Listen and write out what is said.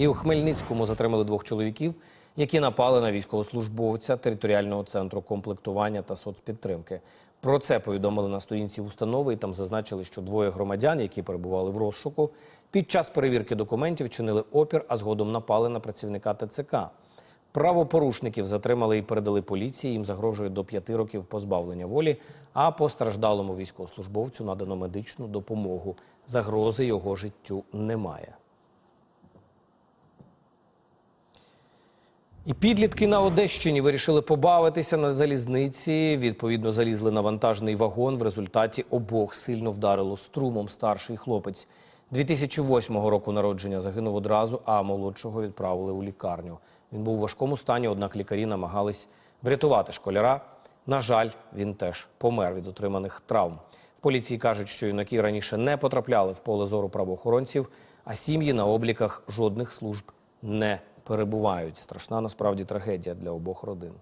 І у Хмельницькому затримали двох чоловіків, які напали на військовослужбовця територіального центру комплектування та соцпідтримки. Про це повідомили на сторінці установи і там зазначили, що двоє громадян, які перебували в розшуку, під час перевірки документів чинили опір, а згодом напали на працівника ТЦК. Правопорушників затримали і передали поліції. Їм загрожує до п'яти років позбавлення волі. А постраждалому військовослужбовцю надано медичну допомогу. Загрози його життю немає. І підлітки на Одещині вирішили побавитися на залізниці. Відповідно, залізли на вантажний вагон. В результаті обох сильно вдарило струмом старший хлопець. 2008 року народження загинув одразу, а молодшого відправили у лікарню. Він був у важкому стані, однак лікарі намагались врятувати школяра. На жаль, він теж помер від отриманих травм. В поліції кажуть, що юнаки раніше не потрапляли в поле зору правоохоронців, а сім'ї на обліках жодних служб не перебувають. Страшна насправді трагедія для обох родин.